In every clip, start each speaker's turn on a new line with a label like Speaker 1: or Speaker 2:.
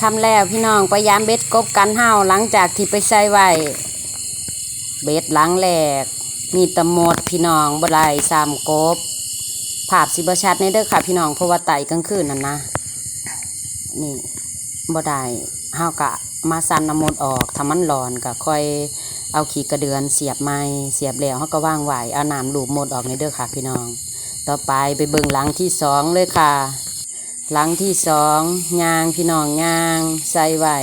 Speaker 1: คำแล้วพี่น้องพยายามเบ็ดกบกันเฮาหลังจากที่ไปใส่ไว้เบ็ดหลังแหลก มีตะหมดพี่น้องบ่ได้สามกบภาพสิบชัดในเด้อค่ะพี่น้องเพราะว่าไต่กลางคืนนั่นนะนี่บ่ได้เฮากะมาสั่นน้ำมดออกถ้ามันร้อนก็ค่อยเอาขีกระเดือนเสียบไม้เสียบแล้วเฮาก็ว่างไหวเอาน้ำลูบหมดออกในเด้อค่ะพี่น้อง ต่อไปไปเบิ่งหลังที่สองเลยค่ะ หลังที่สองยางพี่น้องยางใส่ไว้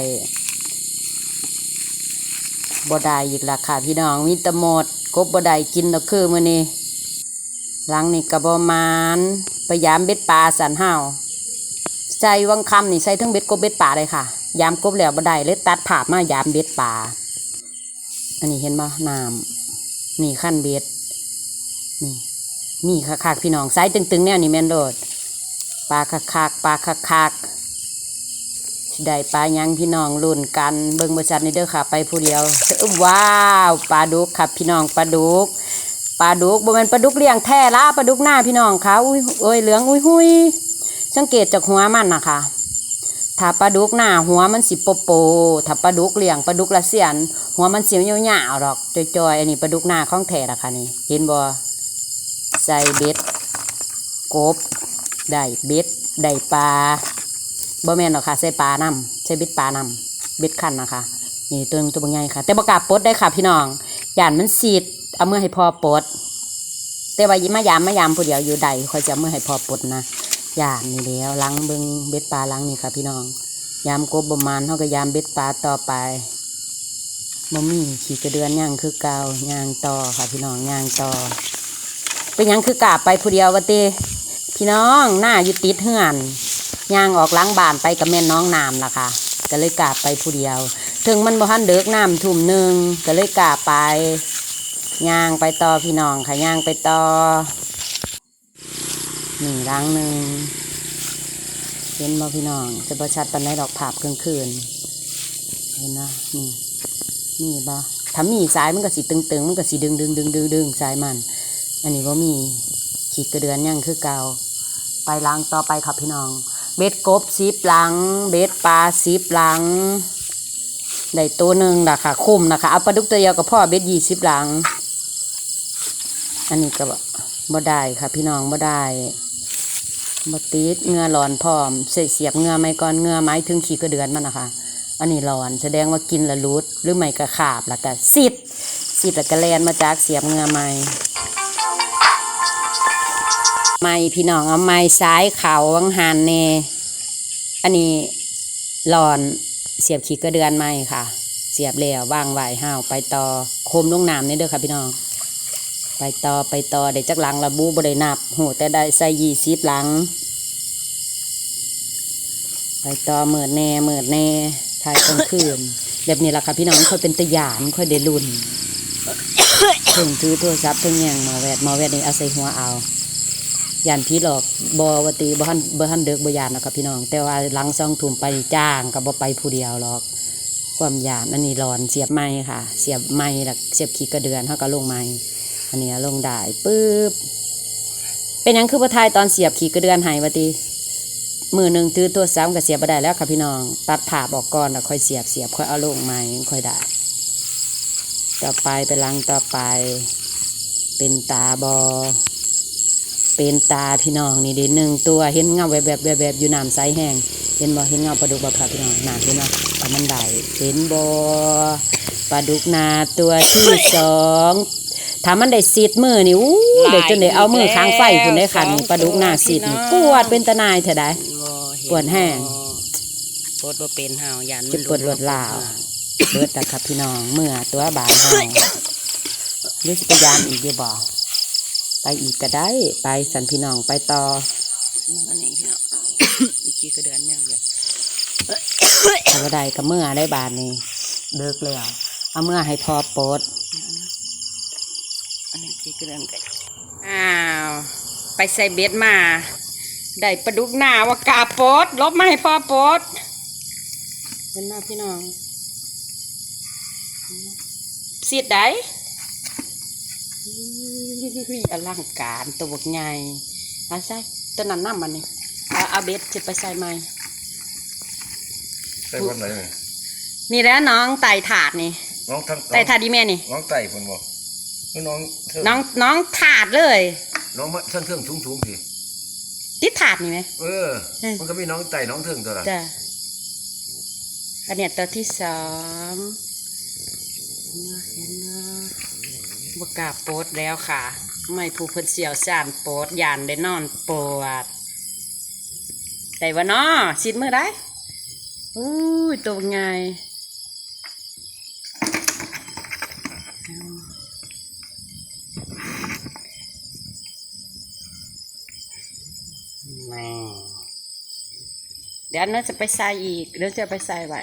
Speaker 1: บ่ได้อีกละค่ะพี่น้องมีตะหมดกบบ่ได้กินแล้วคือมือนี้หลังนี่ก็บ่มานพยายามเบ็ดปลาสันห้าวใจวังคำนี่ใส่ทั้งเบ็ดกบเบ็ดปลาเลยค่ะ ยามกบแล้วบ่ได้เลยตัดภาพมายามเบ็ดปลาอันนี้เห็นบ่น้ำนี่ขั้นเบ็ดนี่นี่คักๆพี่น้องไซส์ตึงๆแนวนี่แมนโดด ปลาคักๆปลาคักๆสิได้ปลายังพี่น้องรุ่นกัน เบิ่งบริษัทนี้เด้อค่ะ ไปผู้เดียวว้าวปลาดุกครับพี่น้องปลาดุกปลาดุกบ่แม่นปลาดุกเลี้ยงแท้ละปลาดุกหน้าพี่น้องค่ะอุ้ยโอ้ยเหลืองอุ้ยหุยสังเกตจากหัวมันนะคะถ้าปลาดุกหน้าหัวมันสิโปโปถ้าปลาดุกเลี้ยงปลาดุกละเสียน หัวมันเสียวยาวๆดอกจอยๆอันนี้ปลาดุกหน้าของแท้ละค่ะนี่เห็นบ่ใส่เบ็ดกบ ได้เบ็ดได้ปลาบ่แม่นหรอกค่ะใส่ปลานำใส่เบ็ดปลานำเบ็ดคันนะคะนี่ตัวหนึงตัวบางใหญ่ค่ะ แต่ประกาศปดได้ค่ะพี่น้องย่านมันสีดเอาเมื่อให้พอปดแต่ว่ายิมายามมายามผู้เดียวอยู่ใดคอยจะเมื่อให้พอปดนะย่านนี่แล้วล้างเบิงเบ็ดปลาล้างนี่ค่ะ พี่น้อง ยามกบประมาณเท่ากับยามเบ็ดปลาต่อไปบ่มีขี่กระเดือนย่างคือเกาย่างต่อค่ะพี่น้องย่างต่อเป็นยังคือกาบไปผู้เดียววะเต พี่น้องหน้าอยู่ติดเฮือนย่างออกล้างบานไปกับแม่น้องน้ำล่ะค่ะก็เลยกาบไปผู้เดียว ถึงมันบ่ทันเดือกน้ำทุ่มหนึ่งก็เลยกาบไปย่างไปต่อพี่น้องค่ะย่างไปต่อหนึ่งล้างหนึ่งเห็นบ่พี่น้อง จะประชัดปันได้ดอกผาบกลางคืนเห็นนะนี่นี่บ่ถ้ามีสายมันก็สิตึงๆ มันก็สิดึงดึงดึงดึงดึงสายมัน อันนี้ว่ามีขีดกระเดือนยังคือเก่า ไปล้างต่อไปครับพี่น้อง เบ็ดกบสิบหลัง เบ็ดปลาสิบหลังได้ตัวหนึ่งนะคะคุ้มนะคะเอาปลาดุกตัวเดียวกับพ่อเบ็ดยี่สิบหลัง อันนี้ก็บ่ได้ค่ะพี่น้องบ่ได้บ่ติดเงือหลอนพร้อมเสียเสียบเงือไม่ก่อนเงือไม้ถึงขีดกระเดือนมันนะคะอันนี้หลอนแสดงว่ากินละรุดหรือไม่ก็ขาบแล้วก็สิดสิดแล้วก็แลนมาจากเสียบเงือไม้ ไม้พี่น้องเอาไม้ซ้ายเขาวังหันเนอันนี้หลอนเสียบขีดกระเดือนไม้ค่ะ เสียบแล้วว่างไหวห้าวไปต่อโคมลงน้ำนี่เด้อค่ะพี่น้อง ไปต่อไปต่อได้จักหลังระบุบ่ได้นับโหแต่ได้ใส่ยี่สิบหลัง ไปต่อเมิดแน่เมิดแน่ทายกลางคืนแบบนี้ละค่ะพี่น้องค่อยเป็นตะยานค่อยได้รุ่นถึงถือโทรศัพท์ถึงแย่งหมอแวดหมอแวดนี่เอาใส่หัวเอา ยานพีหลอกบอวตีบ่ทันบ่ทันเด็กบ่ยานนะครับพี่น้อง แต่ว่าหลังซองถุ่มไปจ้างก็บ่ไปผู้เดียวหรอก ความยานอันนี้ร้อนเสียบไม้ค่ะ เสียบไม้แล้วเสียบขี้กระเดือนเฮาก็ลงไม้อันนี้ลงได้ปึ๊บเป็นยังคือบ่ทายตอนเสียบขี้กระเดือนให้วติมือหนึ่งถือตัวซ้ำก็เสียบบ่ได้แล้วค่ะพี่น้อง ตัดผ่าบอกก่อนแล้วค่อยเสียบเสียบค่อยเอาลงไม้ค่อยได้ต่อไปไปลังต่อไป เป็นตาบอ เป็นตาพี่น้องนี่เด้หนึ่งตัวเห็นเงาแบบแบบแบบแบบอยู่น้ำใสแห้งเห็นบ่เห็นเงาปลาดุกบ่ครับพี่น้องน้ำเห็นบ่เอามันได้เห็นบ่ปลาดุกนาตัวที่สองถ้ามันได้ซีดมือนี่อู้เดี๋ยวจนได้เอามือค้างไฟคุณได้ค่ะนี่ปลาดุกนาซีดนี่ปวดเป็นตะนายเถอะได้ปวดแห้ง
Speaker 2: ปวดบ่เป็นเฮายัน
Speaker 1: จะปวดรวดลาวเบิดนะครับพี่น้องเมื่อตัวบานเฮาหรือสิไปยามอีกอยู่บ่ ไปอีกก็ได้ ไปสันพี่น้องไปต่อ
Speaker 2: มันอันนี้พี่น้องอีกกี่กระเดือนยังเดี๋ยว
Speaker 1: ถ้าบ่ได้ก็เมื่อได้บาทนี้เลิกเลยเอาเมื่อให้พอโปด
Speaker 2: อันนี้กี่กระเดือนกัน
Speaker 1: อ้าวไปใส่เบ็ดมาได้ปลาดุกหน้าว่ากาโปดลบมาให้พอโปดเห็นหน้าพี่น้องเสียดได้ อุ้ยอลังการตัวบกใหญ่เอาใส่ตัวนั้นน้ำมันนี่เอาเอาเบ็ดจะไปใส่ไหม
Speaker 3: ใส่วันไหนนี่
Speaker 1: นี่แหล้วน้องไต่ถาดนี่
Speaker 3: น้องทั้ง
Speaker 1: ไต่ถาดดีแม่นี่
Speaker 3: น้องไต่คนบอกคือน้องเทิง
Speaker 1: น้องน้องถาดเลย
Speaker 3: น้องมาเทิงเทิงสูงสูงๆสิ
Speaker 1: ติดถาดนี่ไหม
Speaker 3: เออ
Speaker 1: เออ
Speaker 3: มันก็มีน้องไต่น้องเทิงตัวละ
Speaker 1: จ้ะอันเนี้ยตัวที่สองเห็นไหม บกล้าโปดแล้วค่ะ ไม่ผู้เพิ่นเสียวสานโปดยานได้นอนปวดแต่ว่าน้อชิดเมื่อได้อู้ยตัวไงแม่เดี๋ยวน้าจะไปใส่อีกเดี๋ยวจะไปใส่ไว้